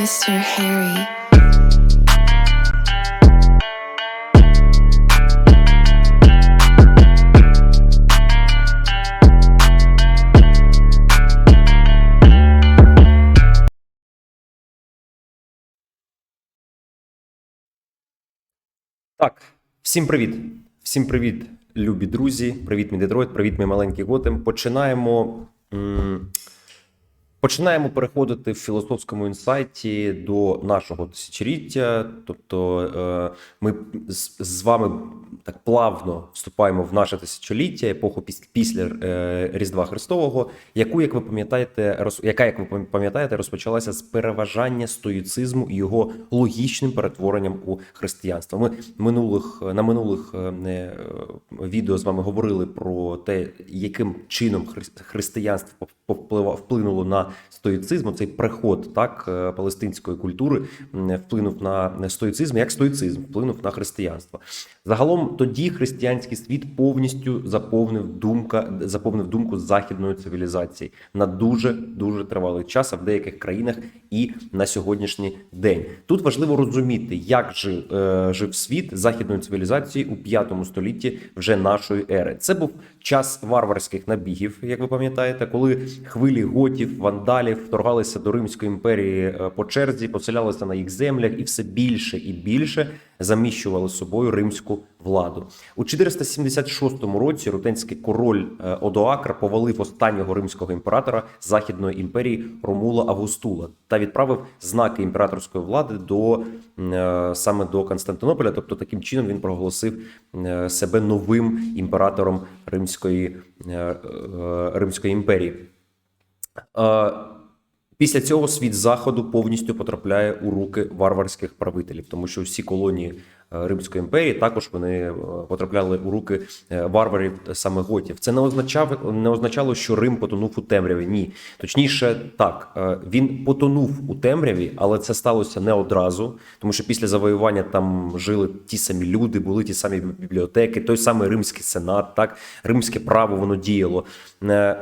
Mr. Harry. Так, всім привіт. Всім привіт, любі друзі. Привіт, мій Детройт, привіт, мій маленький Готем. Починаємо. м, Починаємо переходити в філософському інсайті до нашого тисячоліття. Тобто, е, ми з, з вами так плавно вступаємо в наше тисячоліття, епоху після е, Різдва Христового, яку, як ви пам'ятаєте, роз, яка, як ви пам'ятаєте, розпочалася з переважання стоїцизму і його логічним перетворенням у християнство. Ми минулих на минулих е, е, відео з вами говорили про те, яким чином християнство вплинуло на стоїцизм. Цей приход так палестинської культури вплинув на стоїцизм, як стоїцизм вплинув на християнство. Загалом тоді християнський світ повністю заповнив думка, заповнив думку західної цивілізації на дуже дуже тривалий час, а в деяких країнах і на сьогоднішній день. Тут важливо розуміти, як жив, е, жив світ західної цивілізації у 5 столітті вже нашої ери. Це був час варварських набігів, як ви пам'ятаєте, коли хвилі готів, вандалів вторгалися до Римської імперії е, по черзі, поселялися на їх землях і все більше і більше заміщували собою римську владу. У 476 році рутенський король е, Одоакр повалив останнього римського імператора Західної імперії Ромула Августула та відправив знаки імператорської влади до е, саме до Константинополя. Тобто, таким чином він проголосив е, себе новим імператором Римської, Римської імперії. Після цього світ заходу повністю потрапляє у руки варварських правителів, тому що всі колонії Римської імперії також вони е, потрапляли у руки е, варварів саме готів. Це не означав, не означало, що Рим потонув у темряві. Ні, точніше, так е, він потонув у темряві, але це сталося не одразу, тому що після завоювання там жили ті самі люди, були ті самі бібліотеки, той самий римський сенат, так римське право воно діяло.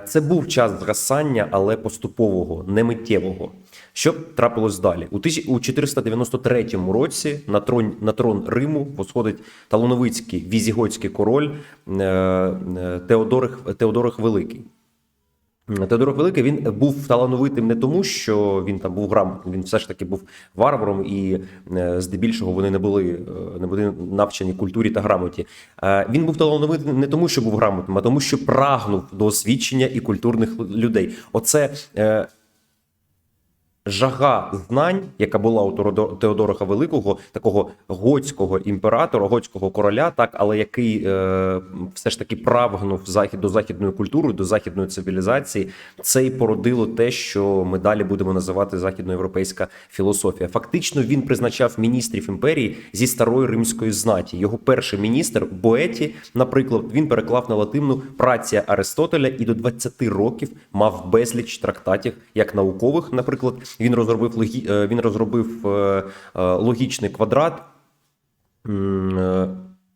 Це був час згасання, але поступового, не миттєвого. Що трапилось далі? У тисяч- 493 році на трон, на трон Риму восходить талановицький візіготський король е, е, Теодорих, Теодорих Великий. Теодорох Великий він був талановитим не тому, що він там був грамотним, він все ж таки був варваром, і е, здебільшого вони не були, не були навчені культурі та грамоті. Він був талановитим не тому, що був грамотним, а тому, що прагнув до освічення і культурних людей. Оце жага знань, яка була у Теодо- Теодороха Великого, такого готського імператора, готського короля, так, але який е, все ж таки прагнув захід до західної культури, до західної цивілізації, це і породило те, що ми далі будемо називати західноєвропейська філософія. Фактично він призначав міністрів імперії зі старої римської знаті. Його перший міністр Боеті, наприклад, він переклав на латинну праця Аристотеля і до 20 років мав безліч трактатів, як наукових, наприклад, він розробив логі... е, він розробив е, е, логічний квадрат.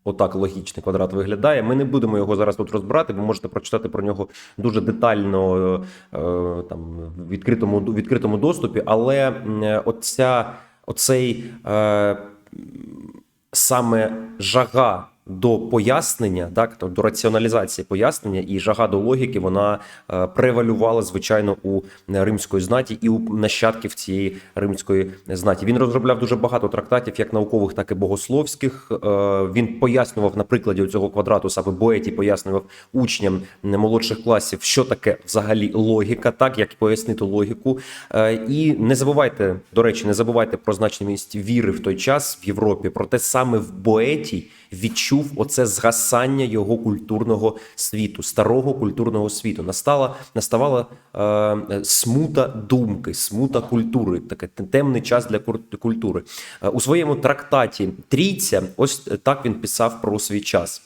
Отак логічний квадрат виглядає. Ми не будемо його зараз тут розбирати. Ви можете прочитати про нього дуже детально там в відкритому в відкритому доступі. Але оця, оцей саме жага до пояснення, так до раціоналізації пояснення і жага до логіки, вона е, превалювала звичайно у римської знаті і у нащадків цієї римської знаті. Він розробляв дуже багато трактатів, як наукових, так і богословських. Е, Він пояснював на прикладі цього квадрату, саме Боеті пояснював учням молодших класів, що таке взагалі логіка, так як пояснити логіку. Е, І не забувайте, до речі, не забувайте про значність віри в той час в Європі. Проте саме в Боеті відчув оце згасання його культурного світу, старого культурного світу. Настала наставала е, смута думки, смута культури, таке темний час для культури. Е, у своєму трактаті Трійця, ось так він писав про свій час.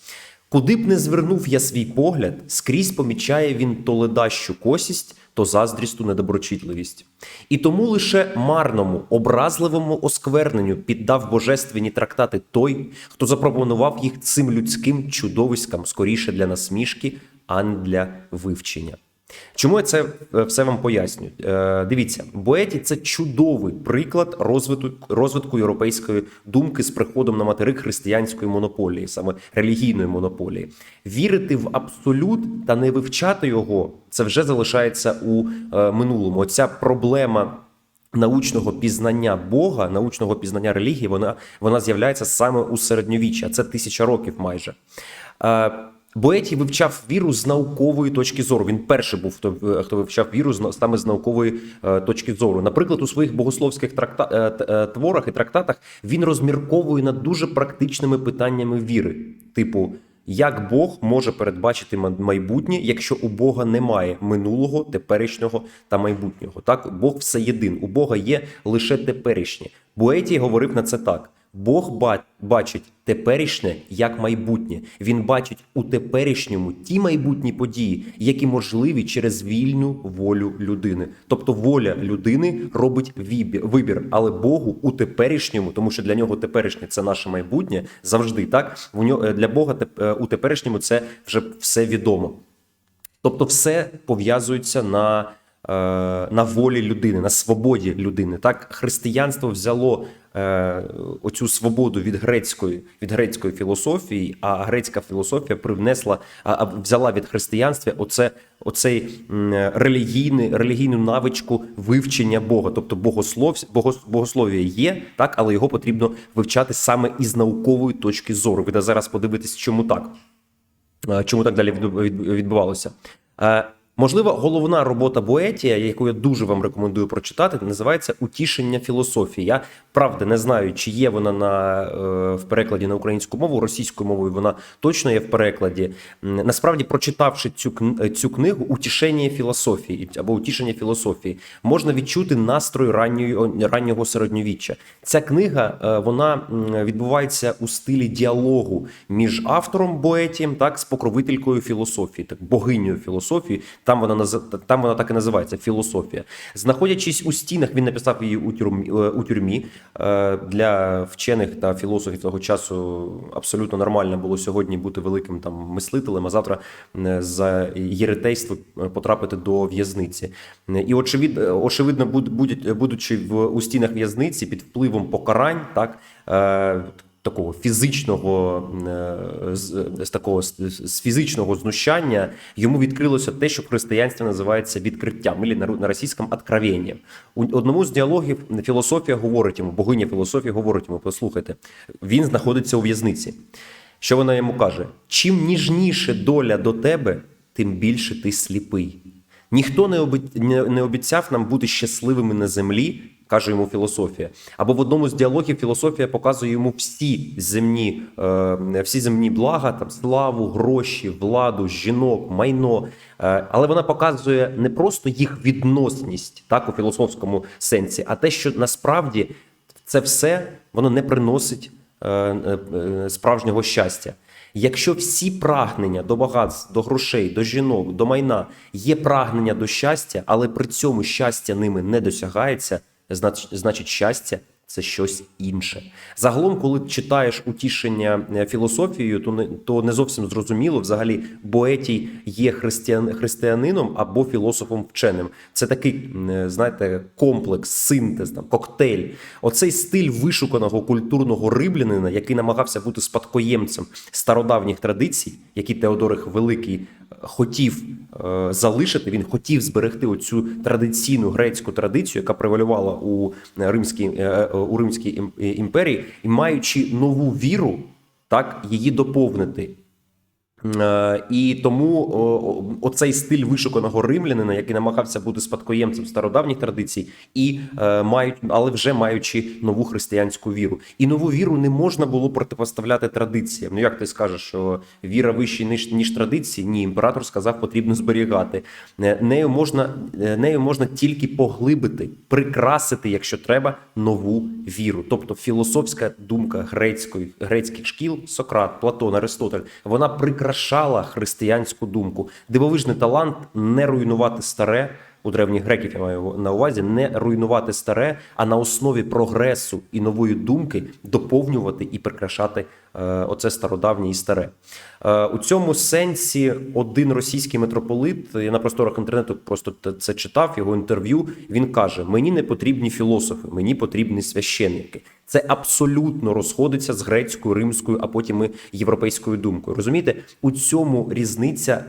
Куди б не звернув я свій погляд, скрізь помічає він то ледащу косість, то заздрісту недоброчітливість. І тому лише марному, образливому оскверненню піддав божественні трактати той, хто запропонував їх цим людським чудовиськам скоріше для насмішки, а не для вивчення. Чому я це е, все вам пояснюю? Е, Дивіться, Боеті це чудовий приклад розвитку, розвитку європейської думки з приходом на материк християнської монополії, саме релігійної монополії. Вірити в абсолют та не вивчати його це вже залишається у е, минулому. Оця проблема научного пізнання Бога, научного пізнання релігії, вона, вона з'являється саме у середньовіччі, а це тисяча років майже. Боеті вивчав віру з наукової точки зору. Він перший був, хто, е, хто вивчав віру з- саме з наукової е, точки зору. Наприклад, у своїх богословських тракта, е, творах і трактатах він розмірковує над дуже практичними питаннями віри, типу. Як Бог може передбачити майбутнє, якщо у Бога немає минулого, теперішнього та майбутнього? Так, Бог все єдин. У Бога є лише теперішнє. Боетій говорив на це так: Бог бачить теперішнє як майбутнє. Він бачить у теперішньому ті майбутні події, які можливі через вільну волю людини. Тобто воля людини робить вибір, але Богу у теперішньому, тому що для нього теперішнє це наше майбутнє завжди. Так нього для Бога е, у теперішньому це вже все відомо. Тобто, все пов'язується на, е, на волі людини, на свободі людини. Так, християнство взяло е, оцю свободу від грецької, від грецької філософії, а грецька філософія привнесла, а, взяла від християнства оце, оцей релігійний, релігійну навичку вивчення Бога. Тобто богослов, богос- богослов'я є, так, але його потрібно вивчати саме із наукової точки зору. Ви зараз подивитесь, чому так. Е, чому так далі відбувалося. Е, Можливо, головна робота Боетія, яку я дуже вам рекомендую прочитати, називається Утішення філософії. Я правда не знаю, чи є вона на е, в перекладі на українську мову, російською мовою вона точно є в перекладі. Насправді, прочитавши цю кн- цю книгу Утішення філософії або Утішення філософії, можна відчути настрой ранньої раннього середньовіччя. Ця книга е, вона відбувається у стилі діалогу між автором Боетієм, так з покровителькою філософії, так богинею філософії. Там вона там вона так і називається філософія. Знаходячись у стінах, він написав її у тюрмі е, у тюрмі. Е, Для вчених та філософів того часу абсолютно нормально було сьогодні бути великим там мислителем, а завтра за єретейство е, потрапити до в'язниці. І очевидно, очевидно, будучи в у стінах в'язниці під впливом покарань, так. Такого фізичного е, з, такого з, фізичного знущання йому відкрилося те, що в християнстві називається відкриттям, або на, російському откровенням. У одному з діалогів філософія говорить йому, богиня філософії говорить йому: послухайте, він знаходиться у в'язниці. Що вона йому каже? Чим ніжніше доля до тебе, тим більше ти сліпий. Ніхто не обіцяв нам бути щасливими на землі, каже йому філософія. Або в одному з діалогів філософія показує йому всі земні, е, всі земні блага, там славу, гроші, владу, жінок, майно. Е, але вона показує не просто їх відносність, так у філософському сенсі, а те, що насправді це все воно не приносить е, справжнього щастя. Якщо всі прагнення до багатств, до грошей, до жінок, до майна є прагнення до щастя, але при цьому щастя ними не досягається, значить щастя це щось інше. Загалом, коли читаєш утішення е, філософією, то не то не зовсім зрозуміло взагалі Боетій є християн, християнином або філософом вченим. Це такий, е, знаєте, комплекс, синтез, там, коктейль. Оцей стиль вишуканого культурного риблянина, який намагався бути спадкоємцем стародавніх традицій, які Теодорих Великий хотів е, залишити. Він хотів зберегти оцю традиційну грецьку традицію, яка превалювала у римській е, е, у римській е, імперії, і маючи нову віру, так її доповнити. Е, І тому оцей стиль вишуканого римлянина, який намагався бути спадкоємцем стародавніх традицій, і е, мають, але вже маючи нову християнську віру. І нову віру не можна було протипоставляти традиціям. Ну як ти скажеш, що віра вища ніж ніж традиції? Ні, імператор сказав, потрібно зберігати. Е, Нею можна нею можна тільки поглибити, прикрасити, якщо треба, нову віру. Тобто філософська думка грецької грецьких шкіл, Сократ, Платон, Аристотель, вона прикрашала християнську думку. Дивовижний талант не руйнувати старе, у древніх греків я маю на увазі, не руйнувати старе, а на основі прогресу і нової думки доповнювати і прикрашати е, оце стародавнє і старе. Е, у цьому сенсі один російський митрополит, я на просторах інтернету просто це читав його інтерв'ю. Він каже: Мені не потрібні філософи, мені потрібні священники. Це абсолютно розходиться з грецькою, римською, а потім і європейською думкою. Розумієте, у цьому різниця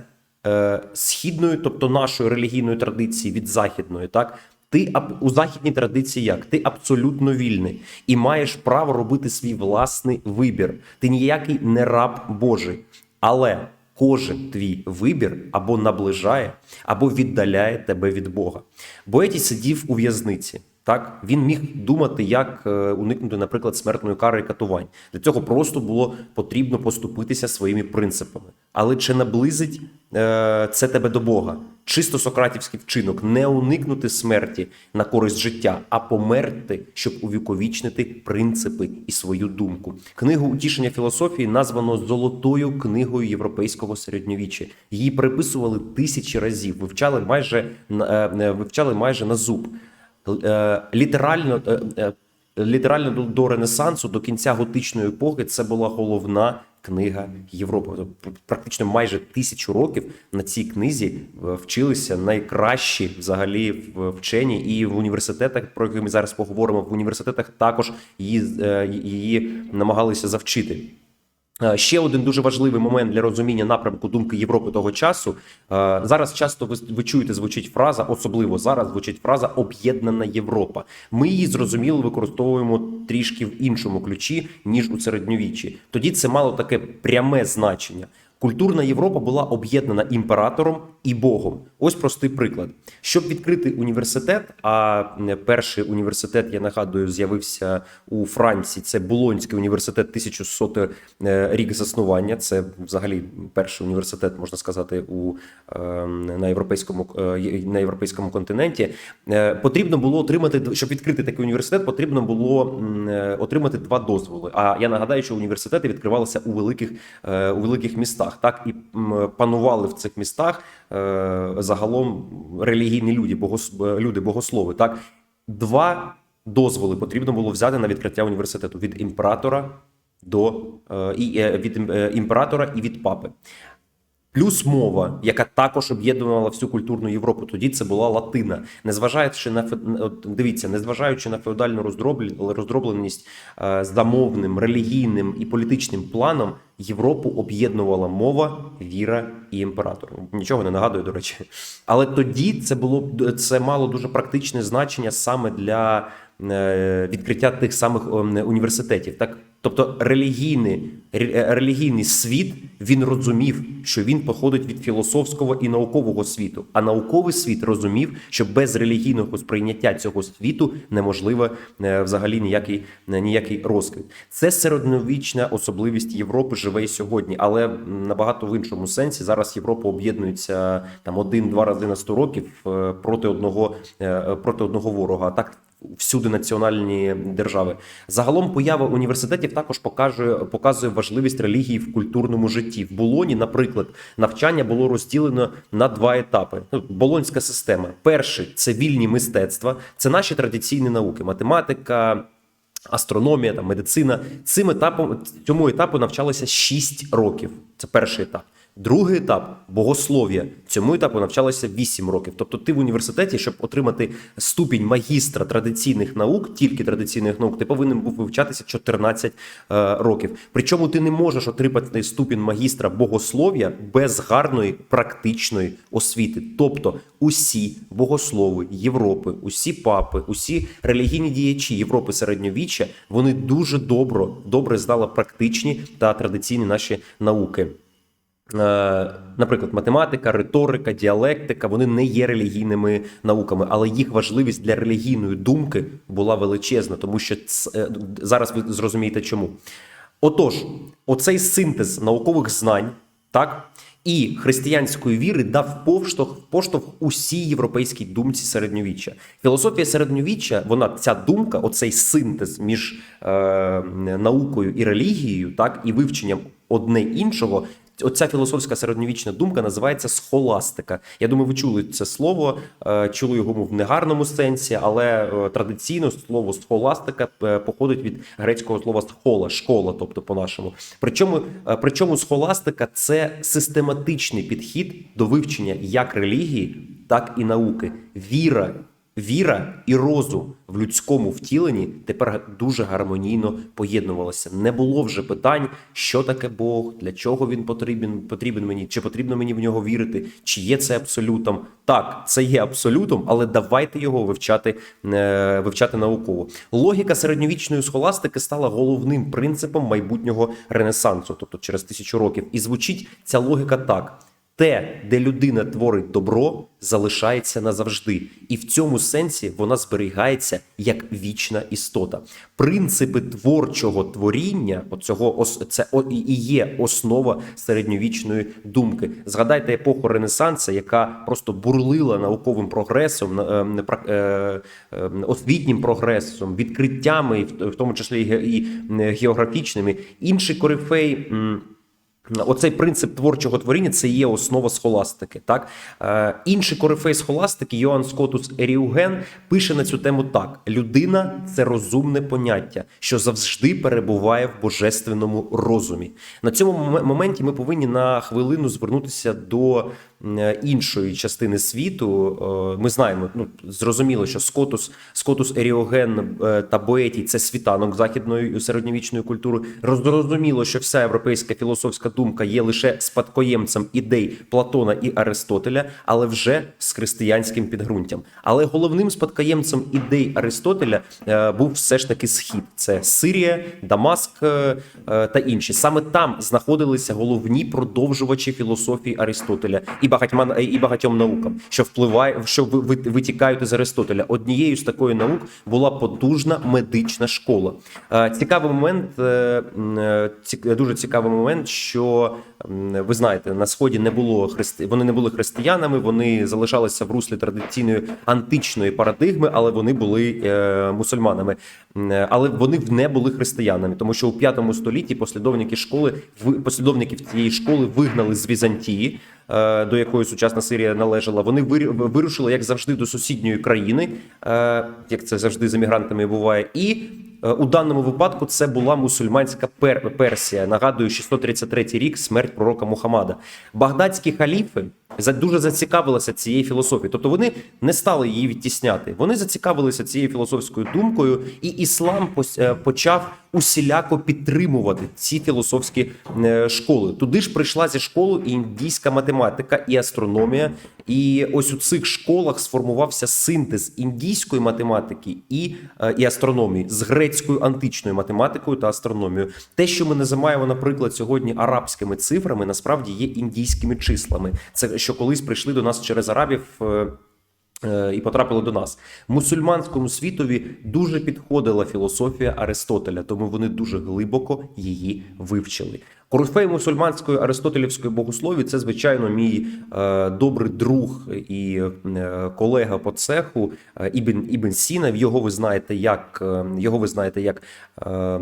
е, східної, тобто нашої релігійної традиції від західної, так. Ти у західній традиції як? Ти абсолютно вільний і маєш право робити свій власний вибір. Ти ніякий не раб Божий. Але кожен твій вибір або наближає, або віддаляє тебе від Бога. Боетій сидів у в'язниці. Так, він міг думати, як е, уникнути, наприклад, смертної кари і катувань. Для цього просто було потрібно поступитися своїми принципами. Але чи наблизить е, це тебе до Бога? Чисто сократівський вчинок не уникнути смерті на користь життя, а померти, щоб увіковічнити принципи і свою думку. Книгу утішення філософії названо золотою книгою європейського середньовіччя. Її переписували тисячі разів, вивчали майже на- е, вивчали майже на зуб. Е, літерально, е, е, літерально до, Ренесансу, до кінця готичної епохи, це була головна книга Європи. Тобто, Практично майже тисячу років на цій книзі вчилися найкращі взагалі вчені, і в університетах, про які ми зараз поговоримо, в університетах також її, її намагалися завчити. Е, Ще один дуже важливий момент для розуміння напрямку думки Європи того часу. Е, Зараз часто ви, ви чуєте, звучить фраза, особливо зараз звучить фраза об'єднана Європа. Ми її зрозуміло використовуємо трішки в іншому ключі ніж у середньовіччі. Тоді це мало таке пряме значення. Культурна Європа була об'єднана імператором і Богом. Ось простий приклад. Щоб відкрити університет, а е, перший університет, я нагадую, з'явився у Франції. Це Болонський університет 1100 е, рік заснування. Це взагалі перший університет, можна сказати, у е, на європейському на європейському континенті. Потрібно було отримати щоб відкрити такий університет. Потрібно було отримати два дозволи. А я нагадаю, що університети відкривалися у великих у великих містах. Так і панували в цих містах е, загалом релігійні люди, богос, е, люди, богослови. Так два дозволи потрібно було взяти на відкриття університету від імператора до е, і від імператора і від папи. Плюс мова, яка також об'єднувала всю культурну Європу. Тоді це була латина. Незважаючи на дивіться, незважаючи на феодальну роздробленість е, замовним, релігійним і політичним планом, Європу об'єднувала мова, віра і імператор. Нічого не нагадую, до речі. Але тоді це було це мало дуже практичне значення саме для е, відкриття тих самих е, університетів. Так, тобто релігійний, релігійний світ він розумів, що він походить від філософського і наукового світу. А науковий світ розумів, що без релігійного сприйняття цього світу неможливо е, взагалі ніякий, е, ніякий розквіт. Це середньовічна особливість Європи живе і сьогодні, але набагато в іншому сенсі. Зараз Європа об'єднується там один-два рази на 100 років е, проти одного е, проти одного ворога. А так всюди національні держави. Загалом поява університетів також показує, показує важливість релігії в культурному житті. В Болоні, наприклад, навчання було розділено на два етапи. Ну, Болонська система. Перший це вільні мистецтва, це наші традиційні науки, математика. Астрономія, там, медицина. Цим етапом, цьому етапу навчалося 6 років. Це перший етап. Другий етап богослов'я. Цьому етапу навчалося 8 років. Тобто, ти в університеті, щоб отримати ступінь магістра традиційних наук, тільки традиційних наук, ти повинен був вивчатися 14 е, років. Причому ти не можеш отримати ступінь магістра богослов'я без гарної практичної освіти. Тобто, усі богослови Європи, усі папи, усі релігійні діячі Європи середньовіччя, вони дуже добре, добре знали практичні та традиційні наші науки. Е, Наприклад, математика, риторика, діалектика вони не є релігійними науками, але їх важливість для релігійної думки була величезна, тому що ц- е, зараз ви зрозумієте чому. Отож, оцей синтез наукових знань, так і християнської віри дав поштовх поштовх усій європейській думці середньовіччя. Філософія середньовіччя, вона ця думка, оцей синтез між е, наукою і релігією, так і вивченням одне іншого. Оця філософська середньовічна думка називається схоластика. Я думаю, ви чули це слово, е, чули його в негарному сенсі, але е, традиційно слово схоластика е, походить від грецького слова схола, школа, тобто по-нашому. Причому, причому схоластика це систематичний підхід до вивчення як релігії, так і науки. Віра Віра і розум в людському втіленні тепер дуже гармонійно поєднувалися. Не було вже питань, що таке Бог, для чого він потрібен, потрібен мені, чи потрібно мені в нього вірити, чи є це абсолютом. Так, це є абсолютом, але давайте його вивчати, е, вивчати науково. Логіка середньовічної схоластики стала головним принципом майбутнього ренесансу, тобто через тисячу років. І звучить ця логіка так. Те, де людина творить добро, залишається назавжди, і в цьому сенсі вона зберігається як вічна істота. Принципи творчого творіння, оцього це і є основа середньовічної думки. Згадайте епоху Ренесанса, яка просто бурлила науковим прогресом, ем, е, е, освітнім прогресом, відкриттями, в тому числі і ге- і географічними. Інший корифей. Оцей принцип творчого творіння це є основа схоластики. Так е, інший корифей схоластики Йоанн Скотус Еріуген пише на цю тему так: людина це розумне поняття, що завжди перебуває в божественному розумі. На цьому моменті ми повинні на хвилину звернутися до іншої частини світу. Е, Ми знаємо, ну зрозуміло, що Скотус, Скотус Еріоген е, та Боетій це світанок західної середньовічної культури. Зрозуміло, що вся європейська філософська думка є лише спадкоємцем ідей Платона і Аристотеля, але вже з християнським підґрунтям. Але головним спадкоємцем ідей Аристотеля е, був все ж таки схід: це Сирія, Дамаск е, е, та інші. Саме там знаходилися головні продовжувачі філософії Аристотеля і багатьма і багатьом наукам, що впливає, що ви- ви- витікають із Аристотеля. Однією з такої наук була потужна медична школа. Е, Цікавий момент, е, е, дуже цікавий момент, що ви знаєте, на сході не було христи... вони не були християнами, вони залишалися в руслі традиційної античної парадигми, але вони були мусульманами. Але вони не були християнами, тому що у п'ятому столітті послідовники школи послідовників цієї школи вигнали з Візантії. Е, До якої сучасна Сирія належала, вони вирушили, як завжди, до сусідньої країни, е, як це завжди з емігрантами буває, і У даному випадку це була мусульманська пер- Персія. Нагадую, 633 рік смерть пророка Мухаммада. Багдадські халіфи дуже зацікавилися цією філософією. Тобто вони не стали її відтісняти. Вони зацікавилися цією філософською думкою, і іслам е, почав усіляко підтримувати ці філософські е, школи. Туди ж прийшла зі школи індійська математика і астрономія. І ось у цих школах сформувався синтез індійської математики і, е, і астрономії з грецькою античною математикою та астрономією. Те, що ми називаємо, наприклад, сьогодні арабськими цифрами, насправді є індійськими числами. Це що колись прийшли до нас через арабів. е, е, І потрапили до нас мусульманському світові дуже підходила філософія Аристотеля, тому вони дуже глибоко її вивчили. Корифей мусульманської аристотелівської богослові це звичайно мій е, добрий друг і е, колега по цеху е, Ібн Ібн Сіна. Його ви знаєте як е, його ви знаєте як, е,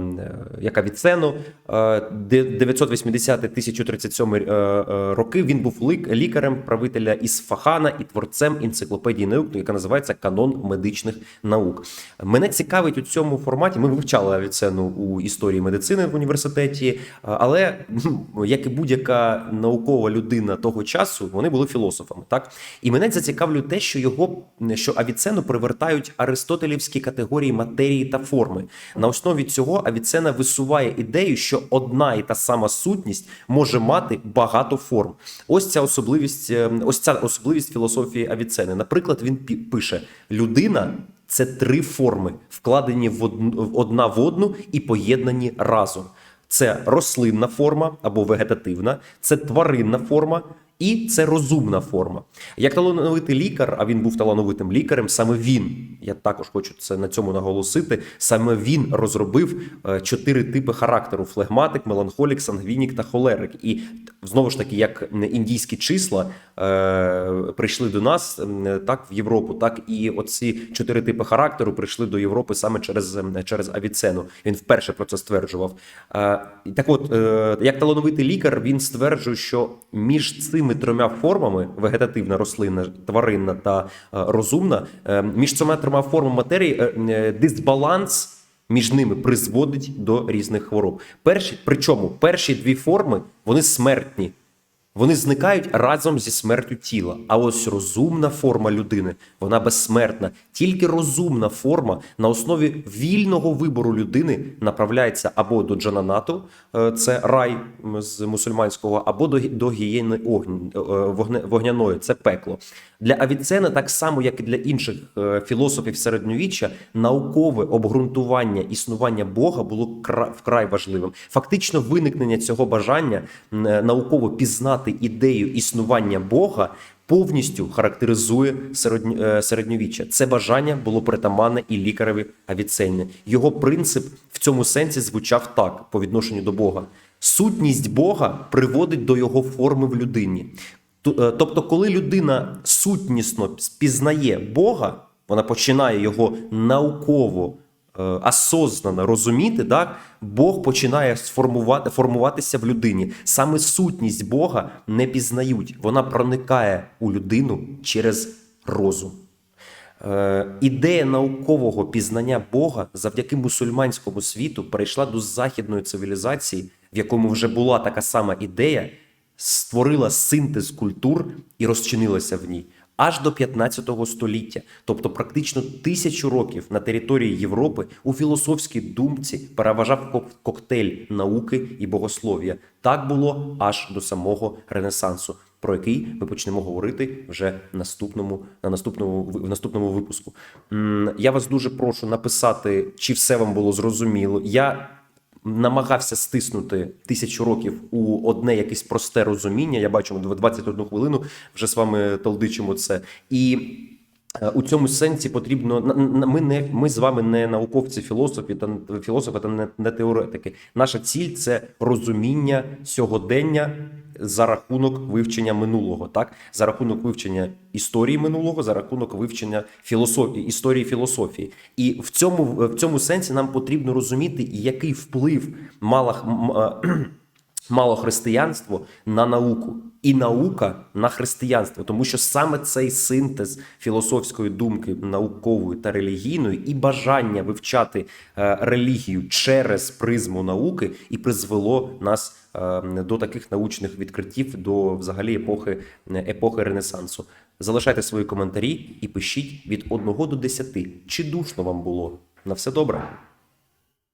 як Авіцену. Е, де- 980-1037 е, е, роки він був лікарем правителя Ісфахана і творцем енциклопедії наук, яка називається Канон медичних наук. Мене цікавить у цьому форматі. Ми вивчали Авіцену у історії медицини в університеті, е, ну, як і будь-яка наукова людина того часу, вони були філософами. Так і мене зацікавлює те, що його що Авіцену привертають аристотелівські категорії матерії та форми. На основі цього Авіцена висуває ідею, що одна і та сама сутність може мати багато форм. Ось ця особливість, е, ось ця особливість філософії Авіцени. Наприклад, він пише: людина. Це три форми, вкладені в одну в одна в одну і поєднані разом. Це рослинна форма або вегетативна, це тваринна форма і це розумна форма. Як талановитий лікар, а він був талановитим лікарем, саме він, я також хочу це на цьому наголосити. Саме він розробив е, чотири типи характеру: флегматик, меланхолік, сангвінік та холерик. І знову ж таки, як індійські числа е, прийшли до нас так в Європу, так і оці чотири типи характеру прийшли до Європи саме через, через Авіцену. Він вперше про це стверджував. Е, так от, е, як талановитий лікар, він стверджує, що між цими трьома формами вегетативна, рослинна, тваринна та е, розумна, е, між цими трьома формами матерії е, дисбаланс між ними призводить до різних хвороб. Перші, причому перші дві форми вони смертні. Вони зникають разом зі смертю тіла. А ось розумна форма людини, вона безсмертна. Тільки розумна форма на основі вільного вибору людини направляється або до джананату, е, це рай з мусульманського, або до, до гієни е, вогняної, це пекло. Для Авіцена, так само як і для інших е, філософів середньовіччя, наукове обґрунтування існування Бога було кра- вкрай важливим. Фактично, виникнення цього бажання е, науково пізнати ідею існування Бога. Повністю характеризує е, середньовіччя. Це бажання було притаманне і лікареві Авіценні. Його принцип в цьому сенсі звучав так по відношенню до Бога: сутність Бога приводить до його форми в людині. Е, Тобто, коли людина сутнісно спізнає Бога, вона починає його науково, е, осознано розуміти, так, Бог починає сформувати, формуватися в людині. Саме сутність Бога не пізнають, вона проникає у людину через розум. Е, ідея наукового пізнання Бога завдяки мусульманському світу перейшла до західної цивілізації, в якому вже була така сама ідея, створила синтез культур і розчинилася в ній. Аж до 15 століття, тобто практично тисячу років на території Європи у філософській думці переважав кок- коктейль науки і богослов'я. Так було аж до самого Ренесансу, про який ми почнемо говорити вже наступному на наступному в наступному випуску. Я вас дуже прошу написати, чи все вам було зрозуміло. Я намагався стиснути тисячу років у одне якесь просте розуміння. Я бачу, ми 21 хвилину вже з вами толдичимо це. І е, у цьому сенсі потрібно ми не ми з вами не науковці, філософі та філософи та не, не теоретики. Наша ціль це розуміння сьогодення за рахунок вивчення минулого, так? За рахунок вивчення історії минулого, за рахунок вивчення філософії історії філософії. І в цьому в цьому сенсі нам потрібно розуміти, який вплив мала мало християнство на науку. І наука на християнство, тому що саме цей синтез філософської думки наукової та релігійної і бажання вивчати е, релігію через призму науки і призвело нас до таких научних відкриттів до взагалі епохи, епохи Ренесансу. Залишайте свої коментарі і пишіть від 1 до 10, чи душно вам було. На все добре.